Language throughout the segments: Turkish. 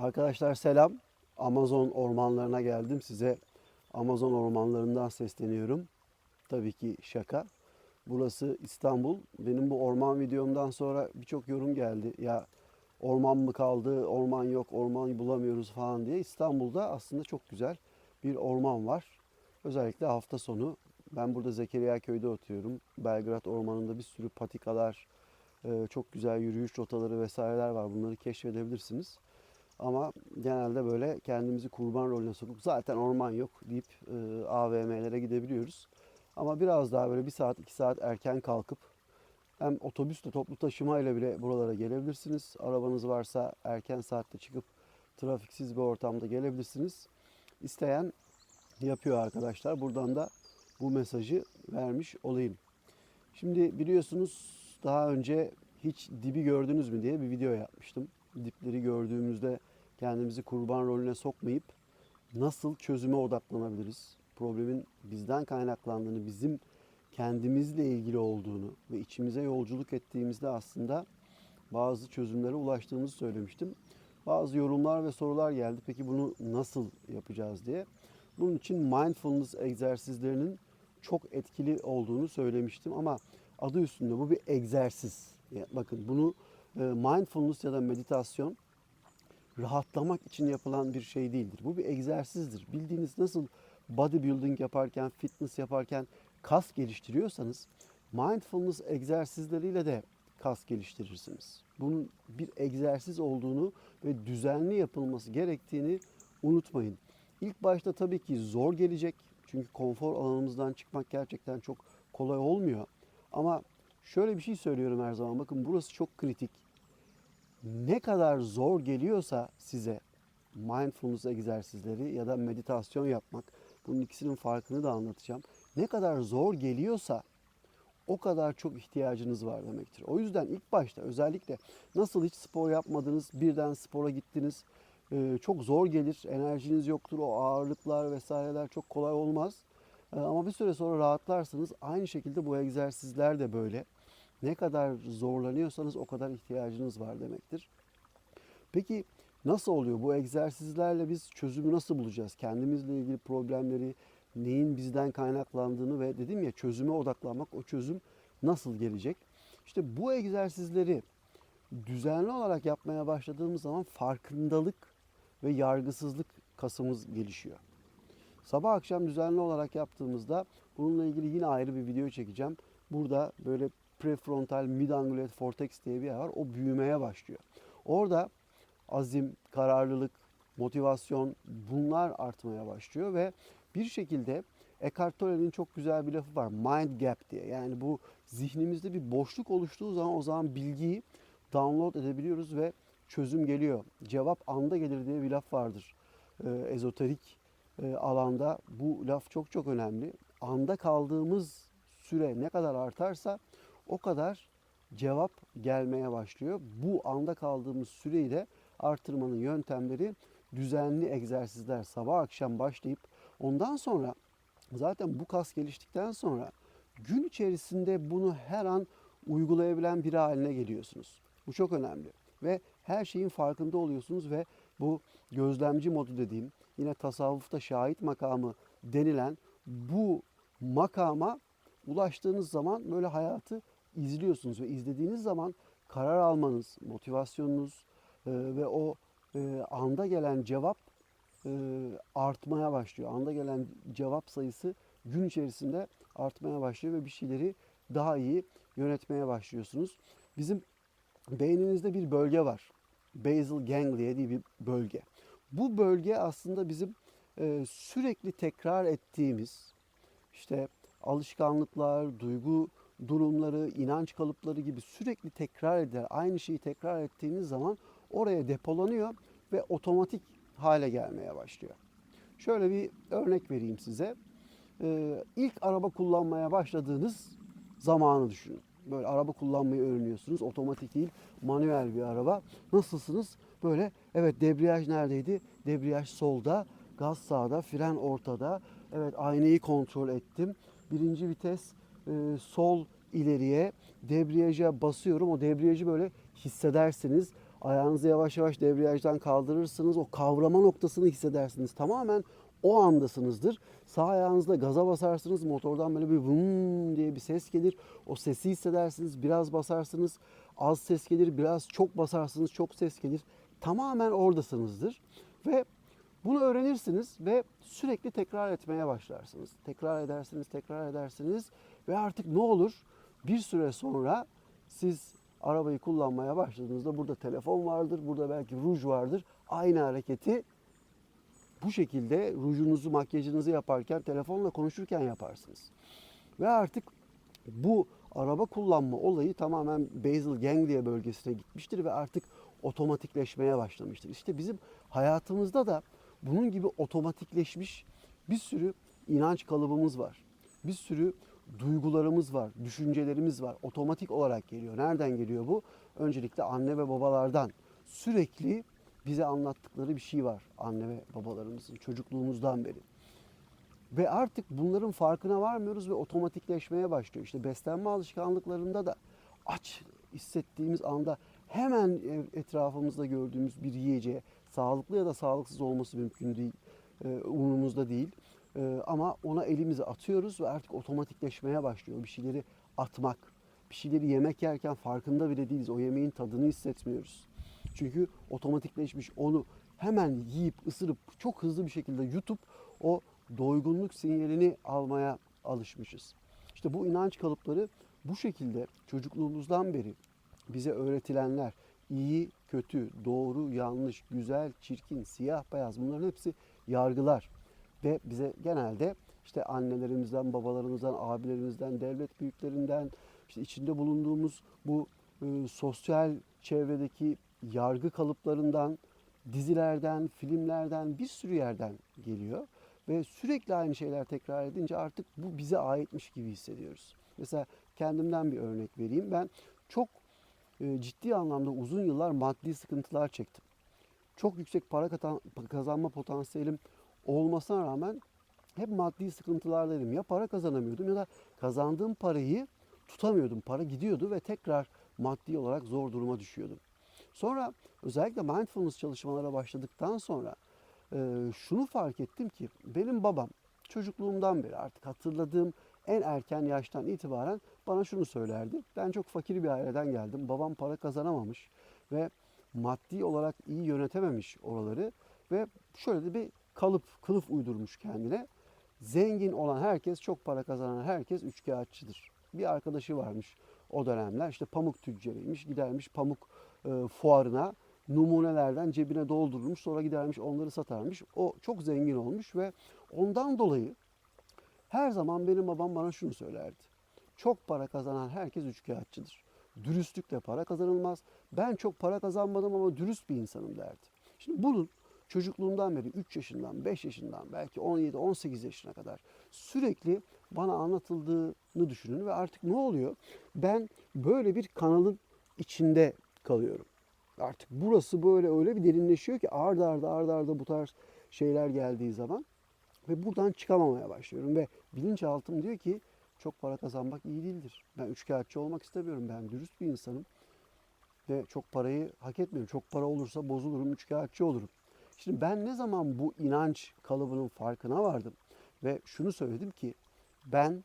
Arkadaşlar selam. Amazon ormanlarına geldim. Size Amazon ormanlarından sesleniyorum. Tabii ki şaka. Burası İstanbul. Benim bu orman videomdan sonra birçok yorum geldi. Ya orman mı kaldı, orman yok, orman bulamıyoruz falan diye. İstanbul'da aslında çok güzel bir orman var. Özellikle hafta sonu. Ben burada Zekeriya köyde oturuyorum. Belgrad Ormanı'nda bir sürü patikalar, e, çok güzel yürüyüş rotaları vesaireler var. Bunları keşfedebilirsiniz. Ama genelde böyle kendimizi kurban rolüne sokup zaten orman yok deyip e, AVM'lere gidebiliyoruz. Ama biraz daha böyle bir saat iki saat erken kalkıp hem otobüsle toplu taşımayla bile buralara gelebilirsiniz. Arabanız varsa erken saatte çıkıp trafiksiz bir ortamda gelebilirsiniz. İsteyen yapıyor arkadaşlar. Buradan da bu mesajı vermiş olayım. Şimdi biliyorsunuz daha önce hiç dibi gördünüz mü diye bir video yapmıştım. Dipleri gördüğümüzde kendimizi kurban rolüne sokmayıp nasıl çözüme odaklanabiliriz? Problemin bizden kaynaklandığını, bizim kendimizle ilgili olduğunu ve içimize yolculuk ettiğimizde aslında bazı çözümlere ulaştığımızı söylemiştim. Bazı yorumlar ve sorular geldi. Peki bunu nasıl yapacağız diye. Bunun için mindfulness egzersizlerinin çok etkili olduğunu söylemiştim ama adı üstünde bu bir egzersiz. Bakın bunu e, mindfulness ya da meditasyon rahatlamak için yapılan bir şey değildir. Bu bir egzersizdir. Bildiğiniz nasıl bodybuilding yaparken, fitness yaparken kas geliştiriyorsanız mindfulness egzersizleriyle de kas geliştirirsiniz. Bunun bir egzersiz olduğunu ve düzenli yapılması gerektiğini unutmayın. İlk başta tabii ki zor gelecek. Çünkü konfor alanımızdan çıkmak gerçekten çok kolay olmuyor. Ama şöyle bir şey söylüyorum her zaman. Bakın burası çok kritik. Ne kadar zor geliyorsa size mindfulness egzersizleri ya da meditasyon yapmak, bunun ikisinin farkını da anlatacağım. Ne kadar zor geliyorsa o kadar çok ihtiyacınız var demektir. O yüzden ilk başta özellikle nasıl hiç spor yapmadınız, birden spora gittiniz, e, çok zor gelir, enerjiniz yoktur, o ağırlıklar vesaireler çok kolay olmaz. E, Ama bir süre sonra rahatlarsınız. Aynı şekilde bu egzersizler de böyle. Ne kadar zorlanıyorsanız o kadar ihtiyacınız var demektir. Peki nasıl oluyor? Bu egzersizlerle biz çözümü nasıl bulacağız? Kendimizle ilgili problemleri, neyin bizden kaynaklandığını ve dedim ya çözüme odaklanmak, o çözüm nasıl gelecek? İşte bu egzersizleri düzenli olarak yapmaya başladığımız zaman farkındalık ve yargısızlık kasımız gelişiyor. Sabah akşam düzenli olarak yaptığımızda bununla ilgili yine ayrı bir video çekeceğim. Burada böyle prefrontal midangulate cortex diye bir yer var. O büyümeye başlıyor. Orada azim, kararlılık, motivasyon bunlar artmaya başlıyor ve bir şekilde Eckhart Tolle'nin çok güzel bir lafı var. Mind gap diye. Yani bu zihnimizde bir boşluk oluştuğu zaman o zaman bilgiyi download edebiliyoruz ve çözüm geliyor. Cevap anda gelir diye bir laf vardır. Ee, ezoterik e, alanda bu laf çok çok önemli. Anda kaldığımız süre ne kadar artarsa o kadar cevap gelmeye başlıyor. Bu anda kaldığımız süreyi de artırmanın yöntemleri düzenli egzersizler sabah akşam başlayıp ondan sonra zaten bu kas geliştikten sonra gün içerisinde bunu her an uygulayabilen biri haline geliyorsunuz. Bu çok önemli ve her şeyin farkında oluyorsunuz ve bu gözlemci modu dediğim yine tasavvufta şahit makamı denilen bu makama ulaştığınız zaman böyle hayatı izliyorsunuz ve izlediğiniz zaman karar almanız, motivasyonunuz e, ve o e, anda gelen cevap e, artmaya başlıyor. Anda gelen cevap sayısı gün içerisinde artmaya başlıyor ve bir şeyleri daha iyi yönetmeye başlıyorsunuz. Bizim beyninizde bir bölge var. Basal ganglia diye bir bölge. Bu bölge aslında bizim e, sürekli tekrar ettiğimiz işte alışkanlıklar, duygu durumları, inanç kalıpları gibi sürekli tekrar eder. Aynı şeyi tekrar ettiğiniz zaman oraya depolanıyor ve otomatik hale gelmeye başlıyor. Şöyle bir örnek vereyim size. Ee, ilk araba kullanmaya başladığınız zamanı düşünün. Böyle araba kullanmayı öğreniyorsunuz. Otomatik değil, manuel bir araba. Nasılsınız? Böyle evet debriyaj neredeydi? Debriyaj solda, gaz sağda, fren ortada. Evet aynayı kontrol ettim. Birinci vites e, sol ileriye debriyaja basıyorum. O debriyajı böyle hissedersiniz. Ayağınızı yavaş yavaş debriyajdan kaldırırsınız. O kavrama noktasını hissedersiniz. Tamamen o andasınızdır. Sağ ayağınızla gaza basarsınız. Motordan böyle bir vım diye bir ses gelir. O sesi hissedersiniz. Biraz basarsınız. Az ses gelir. Biraz çok basarsınız. Çok ses gelir. Tamamen oradasınızdır. Ve bunu öğrenirsiniz ve sürekli tekrar etmeye başlarsınız. Tekrar edersiniz, tekrar edersiniz ve artık ne olur? Bir süre sonra siz arabayı kullanmaya başladığınızda burada telefon vardır, burada belki ruj vardır. Aynı hareketi bu şekilde rujunuzu, makyajınızı yaparken, telefonla konuşurken yaparsınız. Ve artık bu araba kullanma olayı tamamen basal ganglia bölgesine gitmiştir ve artık otomatikleşmeye başlamıştır. İşte bizim hayatımızda da bunun gibi otomatikleşmiş bir sürü inanç kalıbımız var. Bir sürü duygularımız var, düşüncelerimiz var. Otomatik olarak geliyor. Nereden geliyor bu? Öncelikle anne ve babalardan. Sürekli bize anlattıkları bir şey var anne ve babalarımızın çocukluğumuzdan beri. Ve artık bunların farkına varmıyoruz ve otomatikleşmeye başlıyor. İşte beslenme alışkanlıklarında da aç hissettiğimiz anda hemen etrafımızda gördüğümüz bir yiyeceğe sağlıklı ya da sağlıksız olması mümkün değil. Ee, umurumuzda değil. Ee, ama ona elimizi atıyoruz ve artık otomatikleşmeye başlıyor. Bir şeyleri atmak, bir şeyleri yemek yerken farkında bile değiliz. O yemeğin tadını hissetmiyoruz. Çünkü otomatikleşmiş onu hemen yiyip ısırıp çok hızlı bir şekilde yutup o doygunluk sinyalini almaya alışmışız. İşte bu inanç kalıpları bu şekilde çocukluğumuzdan beri bize öğretilenler iyi, kötü, doğru, yanlış, güzel, çirkin, siyah, beyaz bunların hepsi yargılar. Ve bize genelde işte annelerimizden, babalarımızdan, abilerimizden, devlet büyüklerinden, işte içinde bulunduğumuz bu e, sosyal çevredeki yargı kalıplarından, dizilerden, filmlerden bir sürü yerden geliyor. Ve sürekli aynı şeyler tekrar edince artık bu bize aitmiş gibi hissediyoruz. Mesela kendimden bir örnek vereyim. Ben çok e, ciddi anlamda uzun yıllar maddi sıkıntılar çektim. Çok yüksek para kazanma potansiyelim olmasına rağmen hep maddi sıkıntılardaydım. Ya para kazanamıyordum ya da kazandığım parayı tutamıyordum. Para gidiyordu ve tekrar maddi olarak zor duruma düşüyordum. Sonra özellikle mindfulness çalışmalara başladıktan sonra e, şunu fark ettim ki benim babam çocukluğumdan beri artık hatırladığım en erken yaştan itibaren bana şunu söylerdi. Ben çok fakir bir aileden geldim. Babam para kazanamamış ve maddi olarak iyi yönetememiş oraları ve şöyle de bir kalıp, kılıf uydurmuş kendine. Zengin olan herkes, çok para kazanan herkes üçkağıtçıdır. Bir arkadaşı varmış o dönemler işte pamuk tüccarıymış. Gidermiş pamuk e, fuarına numunelerden cebine doldurmuş sonra gidermiş onları satarmış. O çok zengin olmuş ve ondan dolayı her zaman benim babam bana şunu söylerdi. Çok para kazanan herkes üçkağıtçıdır. Dürüstlükle para kazanılmaz. Ben çok para kazanmadım ama dürüst bir insanım derdi. Şimdi bunun çocukluğumdan beri 3 yaşından, 5 yaşından, belki 17-18 yaşına kadar sürekli bana anlatıldığını düşünün ve artık ne oluyor? Ben böyle bir kanalın içinde kalıyorum. Artık burası böyle öyle bir derinleşiyor ki arda arda arda arda bu tarz şeyler geldiği zaman ve buradan çıkamamaya başlıyorum ve bilinçaltım diyor ki çok para kazanmak iyi değildir. Ben üçkağıtçı olmak istemiyorum. Ben dürüst bir insanım ve çok parayı hak etmiyorum. Çok para olursa bozulurum, üçkağıtçı olurum. Şimdi ben ne zaman bu inanç kalıbının farkına vardım ve şunu söyledim ki ben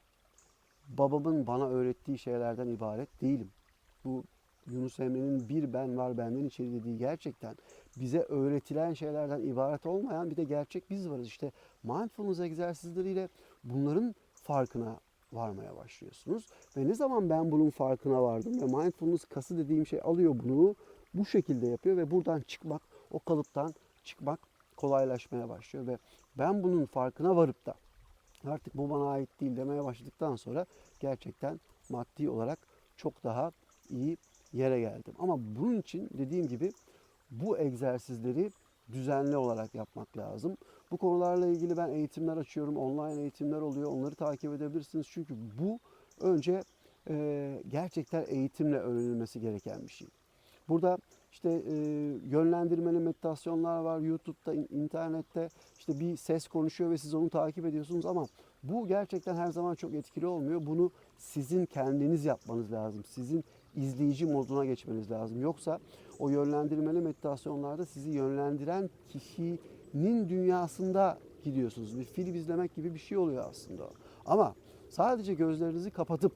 babamın bana öğrettiği şeylerden ibaret değilim. Bu Yunus Emre'nin bir ben var benden içeri dediği gerçekten bize öğretilen şeylerden ibaret olmayan bir de gerçek biz varız. İşte mindfulness egzersizleriyle bunların farkına varmaya başlıyorsunuz. Ve ne zaman ben bunun farkına vardım ve mindfulness kası dediğim şey alıyor bunu bu şekilde yapıyor ve buradan çıkmak, o kalıptan çıkmak kolaylaşmaya başlıyor ve ben bunun farkına varıp da artık bu bana ait değil demeye başladıktan sonra gerçekten maddi olarak çok daha iyi yere geldim. Ama bunun için dediğim gibi bu egzersizleri düzenli olarak yapmak lazım. Bu konularla ilgili ben eğitimler açıyorum. Online eğitimler oluyor. Onları takip edebilirsiniz. Çünkü bu önce e, gerçekten eğitimle öğrenilmesi gereken bir şey. Burada işte e, yönlendirmeli meditasyonlar var YouTube'da, internette. işte bir ses konuşuyor ve siz onu takip ediyorsunuz ama bu gerçekten her zaman çok etkili olmuyor. Bunu sizin kendiniz yapmanız lazım. Sizin izleyici moduna geçmeniz lazım. Yoksa o yönlendirmeli meditasyonlarda sizi yönlendiren kişinin dünyasında gidiyorsunuz. Bir film izlemek gibi bir şey oluyor aslında. Ama sadece gözlerinizi kapatıp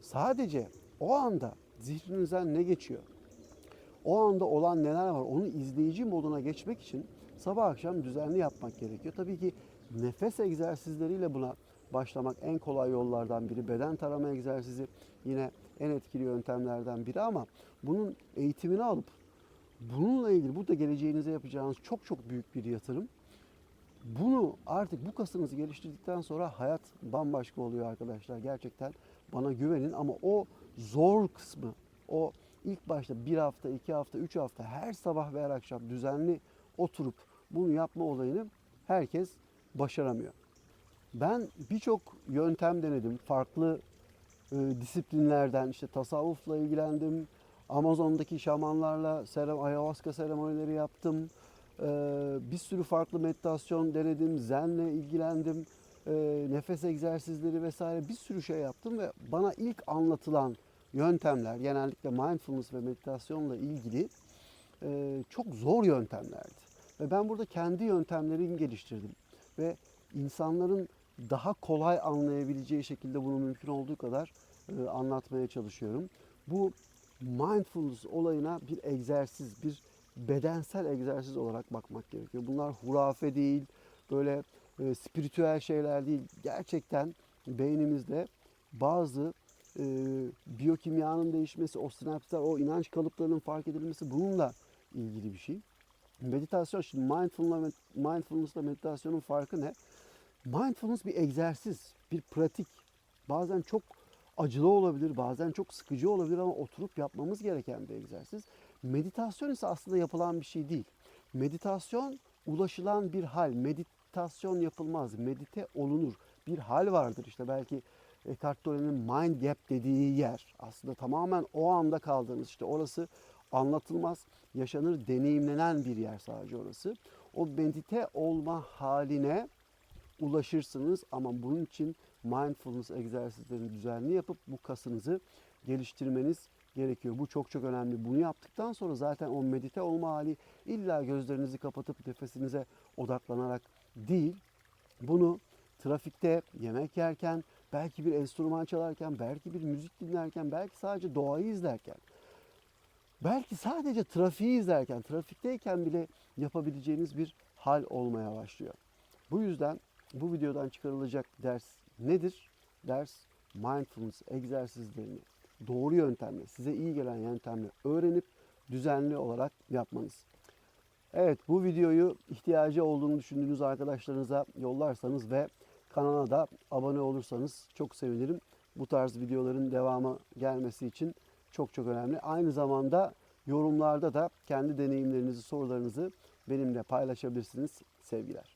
sadece o anda zihninizden ne geçiyor? O anda olan neler var onu izleyici moduna geçmek için sabah akşam düzenli yapmak gerekiyor. Tabii ki nefes egzersizleriyle buna başlamak en kolay yollardan biri. Beden tarama egzersizi yine en etkili yöntemlerden biri ama bunun eğitimini alıp bununla ilgili burada geleceğinize yapacağınız çok çok büyük bir yatırım. Bunu artık bu kasınızı geliştirdikten sonra hayat bambaşka oluyor arkadaşlar. Gerçekten bana güvenin ama o zor kısmı, o ilk başta bir hafta, iki hafta, üç hafta her sabah ve her akşam düzenli oturup bunu yapma olayını herkes başaramıyor. Ben birçok yöntem denedim. Farklı e, disiplinlerden işte tasavvufla ilgilendim. Amazon'daki şamanlarla serem, ayahuasca seremonileri yaptım. E, bir sürü farklı meditasyon denedim. Zenle ilgilendim. E, nefes egzersizleri vesaire bir sürü şey yaptım ve bana ilk anlatılan yöntemler genellikle mindfulness ve meditasyonla ilgili e, çok zor yöntemlerdi. Ve ben burada kendi yöntemlerimi geliştirdim. Ve insanların daha kolay anlayabileceği şekilde bunu mümkün olduğu kadar e, anlatmaya çalışıyorum. Bu mindfulness olayına bir egzersiz, bir bedensel egzersiz olarak bakmak gerekiyor. Bunlar hurafe değil, böyle e, spiritüel şeyler değil. Gerçekten beynimizde bazı e, biyokimyanın değişmesi, o sinapslar, o inanç kalıplarının fark edilmesi bununla ilgili bir şey. Meditasyon, şimdi mindfulness, mindfulness'la meditasyonun farkı ne? Mindfulness bir egzersiz, bir pratik. Bazen çok acılı olabilir, bazen çok sıkıcı olabilir ama oturup yapmamız gereken bir egzersiz. Meditasyon ise aslında yapılan bir şey değil. Meditasyon ulaşılan bir hal. Meditasyon yapılmaz, medite olunur. Bir hal vardır işte belki Eckhart Tolle'nin mind gap dediği yer. Aslında tamamen o anda kaldığınız işte orası anlatılmaz, yaşanır, deneyimlenen bir yer sadece orası. O medite olma haline ulaşırsınız ama bunun için mindfulness egzersizlerini düzenli yapıp bu kasınızı geliştirmeniz gerekiyor. Bu çok çok önemli. Bunu yaptıktan sonra zaten o medite olma hali illa gözlerinizi kapatıp nefesinize odaklanarak değil, bunu trafikte, yemek yerken, belki bir enstrüman çalarken, belki bir müzik dinlerken, belki sadece doğayı izlerken, belki sadece trafiği izlerken, trafikteyken bile yapabileceğiniz bir hal olmaya başlıyor. Bu yüzden bu videodan çıkarılacak ders nedir? Ders mindfulness egzersizlerini doğru yöntemle, size iyi gelen yöntemle öğrenip düzenli olarak yapmanız. Evet bu videoyu ihtiyacı olduğunu düşündüğünüz arkadaşlarınıza yollarsanız ve kanala da abone olursanız çok sevinirim. Bu tarz videoların devamı gelmesi için çok çok önemli. Aynı zamanda yorumlarda da kendi deneyimlerinizi, sorularınızı benimle paylaşabilirsiniz. Sevgiler.